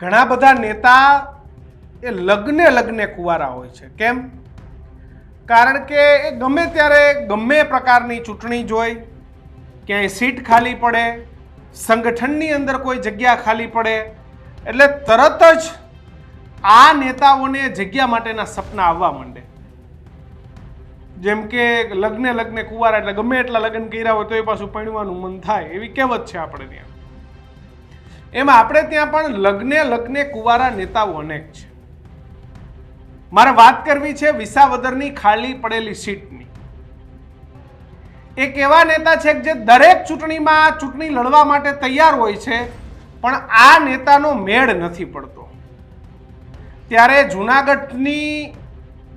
ઘણા બધા નેતા એ લગ્ને લગ્ને કુંવારા હોય છે. કેમ? કારણ કે એ ગમે ત્યારે ગમે પ્રકારની ચૂંટણી જોઈ, ક્યાંય સીટ ખાલી પડે, સંગઠનની અંદર કોઈ જગ્યા ખાલી પડે, એટલે તરત જ આ નેતાઓને જગ્યા માટેના સપના આવવા માંડે. જેમ કે લગ્ને લગ્ને કુંવારા, એટલે ગમે એટલા લગ્ન કર્યા હોય તો એ પાછું પરણવાનું મન થાય, એવી કહેવત છે આપણે ત્યાં. એમાં આપણે ત્યાં પણ લગ્ને લગ્ને કુંવારા નેતાઓ અનેક છે. મારે વાત કરવી છે વિસાવદરની ખાલી પડેલી સીટની. એક એવા નેતા છે જે દરેક ચૂંટણીમાં ચૂંટણી લડવા માટે તૈયાર હોય છે, પણ આ નેતાનો મેળ નથી પડતો. ત્યારે જુનાગઢની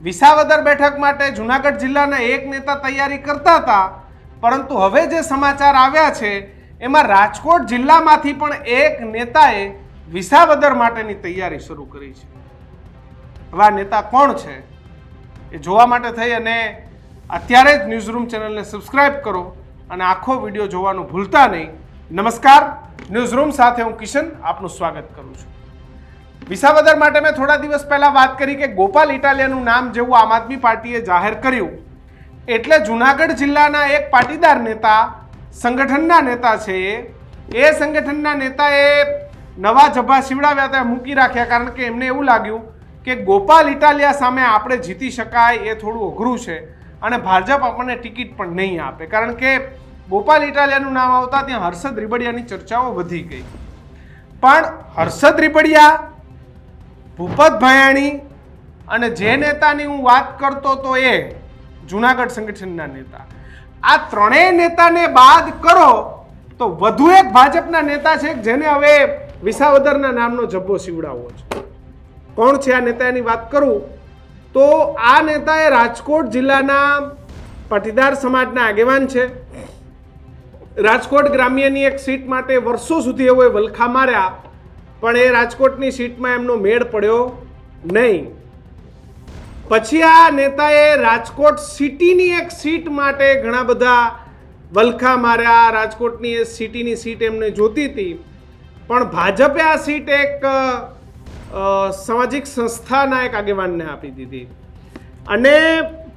વિસાવદર બેઠક માટે જુનાગઢ જિલ્લાના એક નેતા તૈયારી કરતા હતા, પરંતુ હવે જે સમાચાર આવ્યા છે એમાં રાજકોટ જિલ્લામાંથી પણ એક નેતાએ વિસાવદર માટેની તૈયારી શરૂ કરી છે. હવે આ નેતા કોણ છે એ જોવા માટે થઈ અને અત્યારે જ ન્યૂઝરૂમ ચેનલને સબસ્ક્રાઇબ કરો અને આખો વીડિયો જોવાનું ભૂલતા નહીં. નમસ્કાર, ન્યૂઝરૂમ સાથે હું કિશન આપનું સ્વાગત કરું છું. વિસાવદર માટે મેં થોડા દિવસ પહેલાં વાત કરી કે ગોપાલ ઇટાલિયાનું નામ જેવું આમ આદમી પાર્ટીએ જાહેર કર્યું. એટલે જુનાગઢ જિલ્લાના એક પાટીદાર નેતા સંગઠનના નેતા છે એ. સંગઠનના નેતાએ નવા જભા શિવડાવ્યા હતા, મૂકી રાખ્યા, કારણ કે એમને એવું લાગ્યું કે ગોપાલ ઇટાલિયા સામે આપણે જીતી શકાય એ થોડું અઘરું છે અને ભાજપ આપણને ટિકિટ પણ નહીં આપે. કારણ કે ગોપાલ ઇટાલિયાનું નામ આવતા ત્યાં હર્ષદ રીબડિયાની ચર્ચાઓ વધી ગઈ. પણ હર્ષદ રીબડિયા, ભૂપત ભયાણી અને જે નેતાની હું વાત કરતો તો એ જુનાગઢ સંગઠનના નેતા. આ ત્રણેય નેતાને બાદ કરો, તો વધુ એક ભાજપના નેતા છે જેને હવે વિસાવદરના નામનો જબ્બો સીવડાવવો છે. કોણ છે આ નેતાની વાત કરું? તો આ નેતાએ રાજકોટ જિલ્લાના પાટીદાર સમાજના આગેવાન છે. રાજકોટ ગ્રામ્યની એક સીટ માટે વર્ષો સુધી એવો વલખા માર્યા, પણ એ રાજકોટની સીટમાં એમનો મેળ પડ્યો નહીં. પછી આ નેતાએ રાજકોટ સિટીની એક સીટ માટે ઘણા બધા વલખા માર્યા. રાજકોટની એ સિટીની સીટ એમને જોતી હતી. પણ ભાજપે આ સીટ એક સામાજિક સંસ્થાના એક આગેવાનને આપી દીધી. અને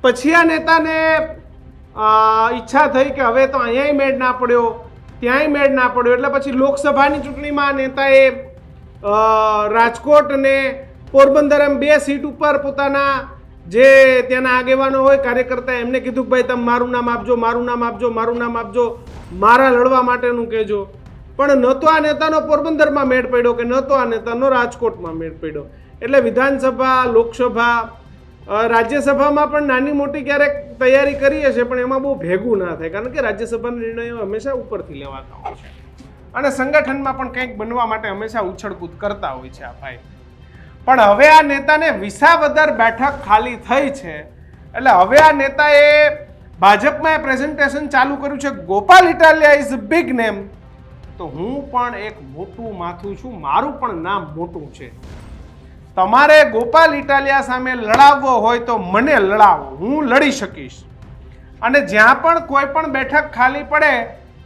પછી આ નેતાને ઈચ્છા થઈ કે હવે તો અહીંયાય મેળ ના પડ્યો, ત્યાંય મેળ ના પડ્યો. એટલે પછી લોકસભાની ચૂંટણીમાં નેતાએ રાજકોટ અને પોરબંદર એમ બે સીટ ઉપર પોતાના જે ત્યાંના આગેવાનો હોય, કાર્યકર્તા એમને કીધું કે ભાઈ, તમે મારું નામ આપજો, મારું નામ આપજો, મારું નામ આપજો, મારા લડવા માટેનું કહેજો. પણ ન તો આ નેતાનો પોરબંદરમાં મેળ પડ્યો કે ન તો આ નેતાનો રાજકોટમાં મેળ પડ્યો. એટલે વિધાનસભા, લોકસભા રાજ્યસભામાં પણ નાની મોટી ક્યારેક તૈયારી કરીએ છીએ, પણ એમાં બહુ ભેગું ના થાય. કારણ કે રાજ્યસભાના નિર્ણયો હંમેશા ઉપરથી લેવાતા હોય છે. અને સંગઠનમાં પણ કંઈક બનવા માટે હંમેશા ઉછળકૂદ કરતા હોય છે આ ભાઈ. પણ હવે આ નેતાને વિસાવદર બેઠક ખાલી થઈ છે. એટલે હવે આ નેતાએ ભાજપમાં પ્રેઝન્ટેશન ચાલુ કર્યું છે. Gopal Italia is big name તો હું પણ એક મોટું માથું છું. મારું પણ નામ મોટું છે. તમારે ગોપાલ ઇટાલિયા સામે લડાવવો હોય તો મને લડાવો. હું લડી શકીશ. અને જ્યાં પણ કોઈ પણ બેઠક ખાલી પડે,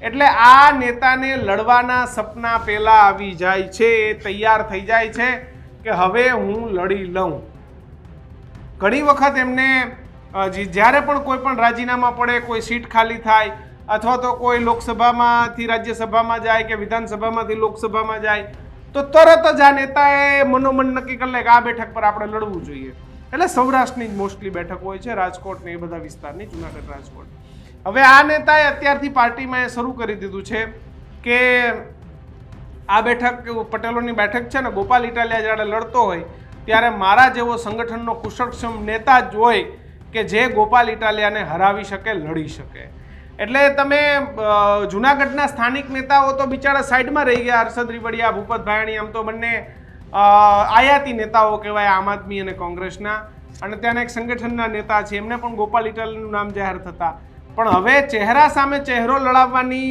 એટલે આ નેતાને લડવાના સપના પહેલાં આવી જાય છે, એ તૈયાર થઈ જાય છે. કે હવે હું લડી લઉં. ઘણી વખત એમને જ્યારે પણ કોઈ પણ રાજીનામા પડે, કોઈ સીટ ખાલી થાય, અથવા તો કોઈ લોકસભામાંથી, રાજ્યસભામાં જાય કે વિધાનસભામાંથી લોકસભામાં જાય, તો તરત જ આ નેતાએ મનોમન નક્કી કરી લે કે આ બેઠક પર આપણે લડવું જોઈએ. એટલે સૌરાષ્ટ્રની જ મોસ્ટલી બેઠક હોય છે, રાજકોટ ને એ બધા વિસ્તારની, જુનાગઢ રાજકોટ. હવે આ નેતાએ અત્યારથી પાર્ટીમાં એ શરૂ કરી દીધું છે કે આ બેઠક પટેલોની બેઠક છે ને, ગોપાલ ઇટાલિયા જ્યારે લડતો હોય, ત્યારે મારા જેવો સંગઠનનો કુશળક્ષમ નેતા જ હોય કે જે ગોપાલ ઇટાલિયાને હરાવી શકે, લડી શકે. એટલે તમે જુનાગઢના સ્થાનિક નેતાઓ તો બિચારા સાઈડમાં રહી ગયા, હર્ષદ રીવડિયા, ભૂપત ભાયણી, આમ તો બંને આયાતી નેતાઓ કહેવાય આમ આદમી અને કોંગ્રેસના. અને ત્યાંના એક સંગઠનના નેતા છે, એમને પણ ગોપાલ ઇટાલિયાનું નામ જાહેર થતા. પણ હવે ચહેરા સામે ચહેરો લડાવવાની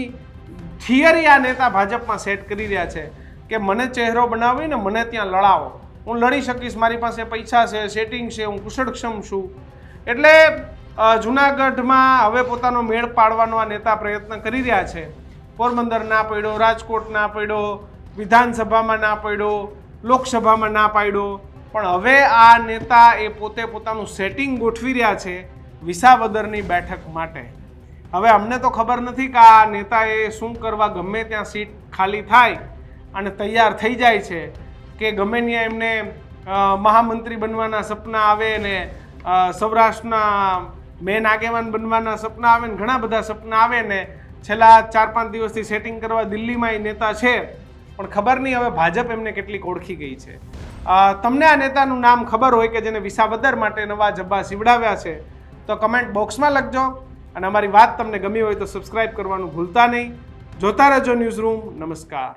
થિયરી આ નેતા ભાજપમાં સેટ કરી રહ્યા છે કે મને ચહેરો બનાવીને મને ત્યાં લડાવો. હું લડી શકીશ, મારી પાસે પૈસા છે, સેટિંગ છે, હું કુશળક્ષમ છું. એટલે જુનાગઢમાં હવે પોતાનો મેળ પાડવાનો આ નેતા પ્રયત્ન કરી રહ્યા છે. પોરબંદર ના પડ્યો, રાજકોટ ના પડ્યો, વિધાનસભામાં ના પડ્યો, લોકસભામાં ના પાડ્યો. પણ હવે આ નેતા એ પોતે પોતાનું સેટિંગ ગોઠવી રહ્યા છે વિસાવદરની બેઠક માટે. હવે અમને તો ખબર નથી કે આ નેતાએ શું કરવા ગમે ત્યાં સીટ ખાલી થાય અને તૈયાર થઈ જાય છે કે ગમે ત્યાં એમને મહામંત્રી બનવાના સપના આવે ને સૌરાષ્ટ્રના મેન આગેવાન બનવાના સપના આવે ને, ઘણા બધા સપના આવે ને, છેલ્લા ચાર પાંચ દિવસથી સેટિંગ કરવા દિલ્હીમાં એ નેતા છે. પણ ખબર નહીં હવે ભાજપ એમને કેટલીક ઓળખી ગઈ છે. તમને આ નેતાનું નામ ખબર હોય કે જેને વિસાવદર માટે નવા જબ્બા સીવડાવ્યા છે, તો કમેન્ટ બોક્સમાં લખજો. અને અમારી વાત તમને ગમી હોય તો સબસ્ક્રાઇબ કરવાનું ભૂલતા નહીં. જોતા રહેજો ન્યૂઝ રૂમ નમસ્કાર.